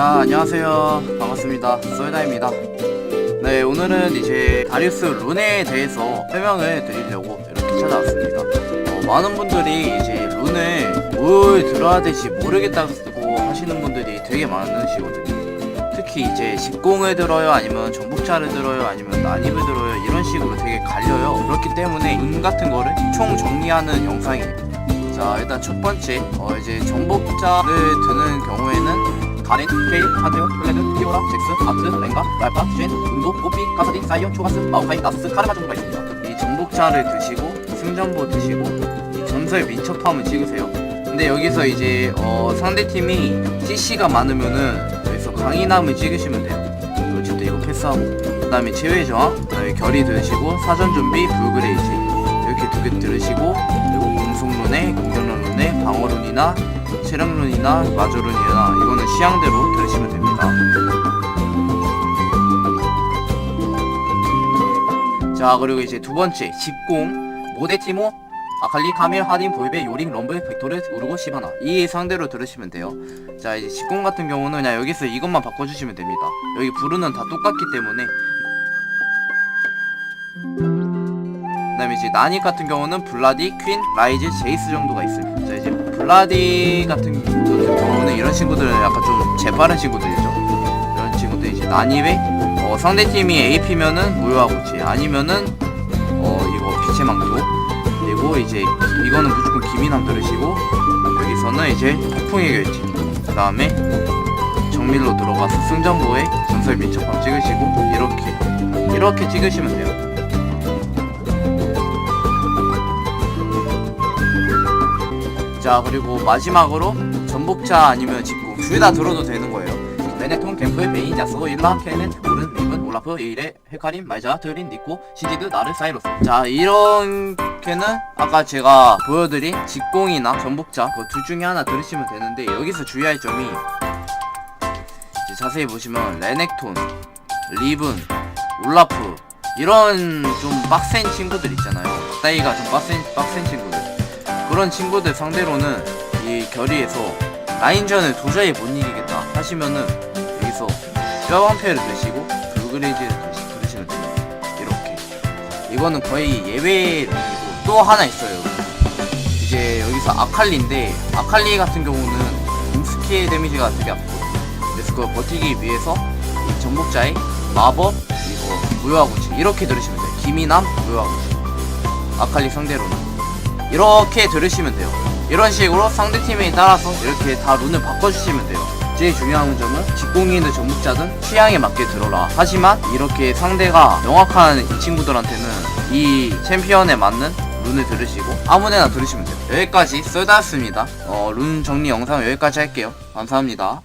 자 안녕하세요. 반갑습니다. 썰다입니다. 네 오늘은 이제 다리우스 룬에 대해서 설명을 드리려고 이렇게 찾아왔습니다. 어, 많은 분들이 이제 룬을 뭘 들어야 될지 모르겠다고 하시는 분들이 되게 많으시거든요. 특히 이제 집공을 들어요? 아니면 정복자를 들어요? 아니면 난입을 들어요? 이런 식으로 되게 갈려요. 그렇기 때문에 룬 같은 거를 총 정리하는 영상이에요 자 일단 첫 번째. 어 이제 정복자를 드는 경우에는 가렌, 케일, 한테오, 플레드, 피오라, 잭스, 아트, 랭가, 랄파, 쉔, 운도, 뽀삐, 카사딘, 사이온, 초가스, 마오카이, 나스스, 카르마 정도가 있습니다. 이 정복자를 드시고 승전보 드시고 이 전설 민첩함을 찍으세요. 근데 여기서 이제 어 상대팀이 CC가 많으면은 여기서 강인함을 찍으시면 돼요. 어쨌든 이거 패스하고 그 다음에 제외 저항, 그 다음에 결의 들으시고 사전 준비, 불그레이지 이렇게 두 개 들으시고 그리고 공속룬에 공격룬에 방어룬이나 체력룬이나 마조룬이나 이거는 시향대로 들으시면 됩니다. 자 그리고 이제 두 번째 집공 모데티모 아칼리 카밀 하딘 볼베 요링 럼블 벡토르 우르고 시바나. 이 상대로 들으시면 돼요. 자 이제 집공 같은 경우는 그냥 여기서 이것만 바꿔주시면 됩니다. 여기 부르는 다 똑같기 때문에. 그 다음에 이제 나닉 같은 경우는 블라디, 퀸, 라이즈, 제이스 정도가 있어요. 자 이제 블라디 같은 경우는 이런 친구들은 약간 좀 재빠른 친구들이죠. 이런 친구들 이제 나닉에 어, 상대팀이 AP면은 무효하고지 아니면은 어 이거 빛의 망토 그리고 이제 이거는 무조건 기민함 들으시고 여기서는 이제 폭풍의 결지 그 다음에 정밀로 들어가서 승전보에 전설 민첩함 찍으시고 이렇게 이렇게 찍으시면 돼요. 자 그리고 마지막으로 전복자 아니면 직구 둘 다 들어도 되는 거예요. 레네톤, 갱프, 메인, 야스오, 일라, 케넷, 오른, 리븐, 올라프, 에이레, 헤카림, 말자, 트린, 니코, 시디드, 나르, 사이로스. 자 이렇게는 아까 제가 보여드린 직공이나 전복자 그둘 중에 하나 들으시면 되는데 여기서 주의할 점이 자세히 보시면 레넥톤, 리븐, 올라프 이런 좀 빡센 친구들 있잖아요. 따이가 좀 빡센, 빡센 친구들 그런 친구들 상대로는 이 결의에서 라인전을 도저히 못 이기겠다 하시면은 여기서 뼈방패를 드시고 불그레이즈를 드시, 들으시면 됩니다 이렇게. 이거는 거의 예외 룩이고 또 하나 있어요. 이제 여기서 아칼리인데 아칼리 같은 경우는 공스킬 데미지가 되게 아프거든요 그래서 그걸 버티기 위해서 이 정복자의 마법 이거 무효하고치 이렇게 들으시면 돼요. 기미남 무효하고치. 아칼리 상대로는 이렇게 들으시면 돼요. 이런 식으로 상대팀에 따라서 이렇게 다 룬을 바꿔주시면 돼요. 제일 중요한 점은 직공이든 전북자든 취향에 맞게 들어라. 하지만 이렇게 상대가 명확한 이 친구들한테는 이 챔피언에 맞는 룬을 들으시고 아무데나 들으시면 돼요. 여기까지 썰다였습니다. 어, 룬 정리 영상 여기까지 할게요. 감사합니다